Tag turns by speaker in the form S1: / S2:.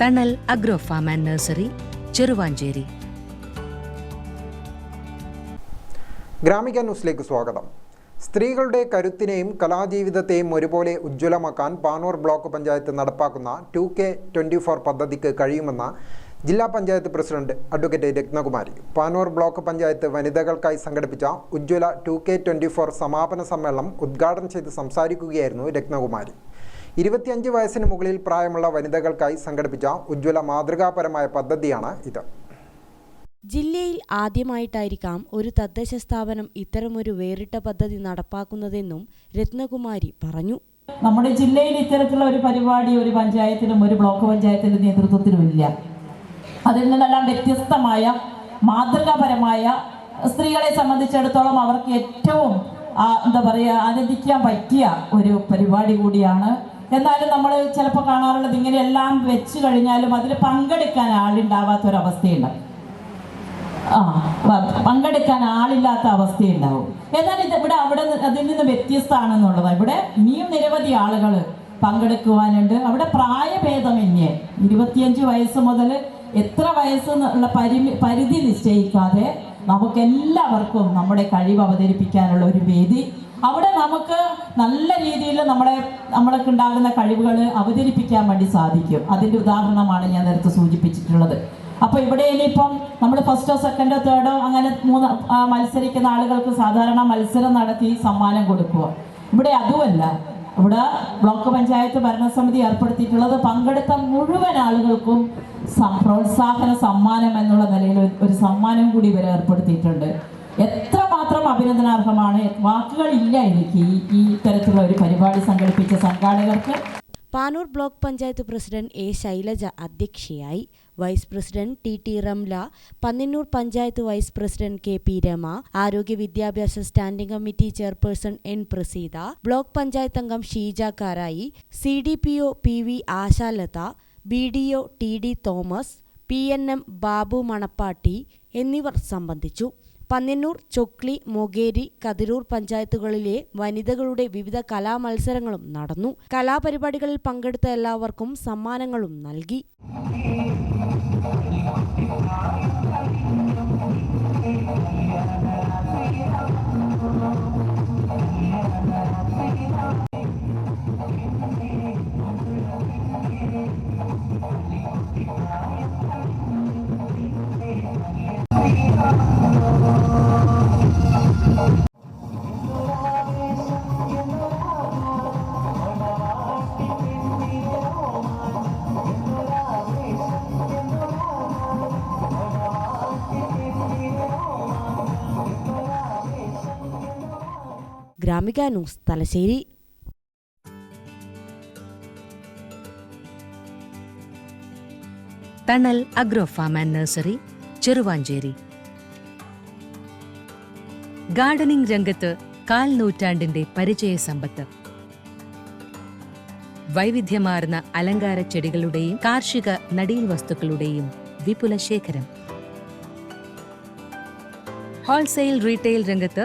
S1: Thanal agro farm and nursery Cheruvanchery
S2: Gramika ന്യൂസിലേക്ക് സ്വാഗതം. സ്ത്രീകളുടെ കരുത്തിനെയും കലാജീവിതത്തെയും ഒരുപോലെ ഉജ്ജ്വലമാക്കാൻ പാനൂർ ബ്ലോക്ക് പഞ്ചായത്ത് നടപ്പാക്കുന്ന ടു കെ ട്വന്റി ഫോർ പദ്ധതിക്ക് കഴിയുമെന്ന ജില്ലാ panchayat president advocate Ratnakumari. Panoor block panchayat വനിതകൾക്കായി സംഘടിപ്പിച്ച Ujjwala two K twenty four സമാപന സമ്മേളനം ഉദ്ഘാടനം ചെയ്ത് സംസാരിക്കുകയായിരുന്നു രത്നകുമാരി. ഇരുപത്തിയഞ്ച് വയസ്സിന് മുകളിൽ പ്രായമുള്ള വനിതകൾക്കായി സംഘടിപ്പിച്ച ഉജ്ജ്വല മാതൃകാപരമായ പദ്ധതിയാണ് ഇത്.
S3: ജില്ലയിൽ ആദ്യമായിട്ടായിരിക്കാം ഒരു തദ്ദേശ സ്ഥാപനം ഇത്തരമൊരു വേറിട്ട പദ്ധതി നടപ്പാക്കുന്നതെന്നും രത്നകുമാരി പറഞ്ഞു.
S4: നമ്മുടെ ജില്ലയിൽ ഇത്തരത്തിലുള്ള ഒരു പരിപാടി ഒരു പഞ്ചായത്തിനും ഒരു ബ്ലോക്ക് പഞ്ചായത്തിന്റെ നേതൃത്വത്തിലും ഇല്ല. അതിൽ നിന്നെല്ലാം വ്യത്യസ്തമായ മാതൃകാപരമായ സ്ത്രീകളെ സംബന്ധിച്ചിടത്തോളം അവർക്ക് ഏറ്റവും എന്താ പറയുക ആനന്ദിക്കാൻ പറ്റിയ ഒരു പരിപാടി കൂടിയാണ് എന്നാലും നമ്മൾ ചിലപ്പോൾ കാണാറുള്ളത് ഇങ്ങനെയെല്ലാം വെച്ച് കഴിഞ്ഞാലും അതിൽ പങ്കെടുക്കാൻ ആളുണ്ടാവാത്തൊരവസ്ഥയുണ്ട്. ആ പങ്കെടുക്കാൻ ആളില്ലാത്ത അവസ്ഥയുണ്ടാവും. എന്നാൽ ഇത് ഇവിടെ അവിടെ അതിൽ നിന്ന് വ്യത്യസ്തമാണെന്നുള്ളതാണ് ഇവിടെ ഇനിയും നിരവധി ആളുകൾ പങ്കെടുക്കുവാനുണ്ട്. അവിടെ പ്രായഭേദമന്യേ ഇരുപത്തിയഞ്ച് വയസ്സ് മുതൽ എത്ര വയസ്സ് എന്നുള്ള പരിമി പരിധി നിശ്ചയിക്കാതെ നമുക്ക് എല്ലാവർക്കും നമ്മുടെ കഴിവ് അവതരിപ്പിക്കാനുള്ള ഒരു വേദി അവിടെ നമുക്ക് നല്ല രീതിയിൽ നമ്മളെ നമ്മൾക്ക് ഉണ്ടാകുന്ന കഴിവുകൾ അവതരിപ്പിക്കാൻ വേണ്ടി സാധിക്കും. അതിന്റെ ഉദാഹരണമാണ് ഞാൻ നേരത്തെ സൂചിപ്പിച്ചിട്ടുള്ളത്. അപ്പോൾ ഇവിടെ ഇനിയിപ്പം നമ്മൾ ഫസ്റ്റോ സെക്കൻഡോ തേർഡോ അങ്ങനെ മൂന്ന് മത്സരിക്കുന്ന ആളുകൾക്ക് സാധാരണ മത്സരം നടത്തി സമ്മാനം കൊടുക്കുക. ഇവിടെ അതുമല്ല. ഇവിടെ ബ്ലോക്ക് പഞ്ചായത്ത് ഭരണസമിതി ഏർപ്പെടുത്തിയിട്ടുള്ളത് പങ്കെടുത്ത മുഴുവൻ ആളുകൾക്കും പ്രോത്സാഹന സമ്മാനം എന്നുള്ള നിലയിൽ ഒരു- സമ്മാനം കൂടി ഇവർ ഏർപ്പെടുത്തിയിട്ടുണ്ട്. എത്രമാത്രം അഭിനന്ദനാർഹമാണ്? വാക്കുകളില്ല എനിക്ക് ഈ തരത്തിലുള്ള ഒരു പരിപാടി സംഘടിപ്പിച്ച സംഘാടകർക്ക്.
S3: Panoor block panchayat president A Shailaja അധ്യക്ഷയായി. Vice president T T Ramla Panniyannur panchayat vice president K P Rama ആരോഗ്യ വിദ്യാഭ്യാസ standing committee chairperson N Praseetha block panchayat അംഗം Sheeja Karayi C D P O P V Ashalatha B D O T D Thomas P N M Babu Manappatti എന്നിവർ സംബന്ധിച്ചു. പന്ന്യന്നൂർ ചൊക്ലി മൊകേരി കതിരൂർ പഞ്ചായത്തുകളിലെ വനിതകളുടെ വിവിധ കലാമത്സരങ്ങളും നടന്നു. കലാപരിപാടികളിൽ പങ്കെടുത്ത എല്ലാവർക്കും സമ്മാനങ്ങളും നൽകി. Gramika news Thalassery.
S1: Thanal agro farm and nursery Cheruvanchery. Gardening രംഗത്ത് കാൽ നൂറ്റാണ്ടിന്റെ പരിചയ സമ്പത്ത്. വൈവിധ്യമാർന്ന അലങ്കാര ചെടികളുടെയും കാർഷിക നടീൽ വസ്തുക്കളുടെയും വിപുല ശേഖരം ഹോൾസെയിൽ റീറ്റെയിൽ രംഗത്ത്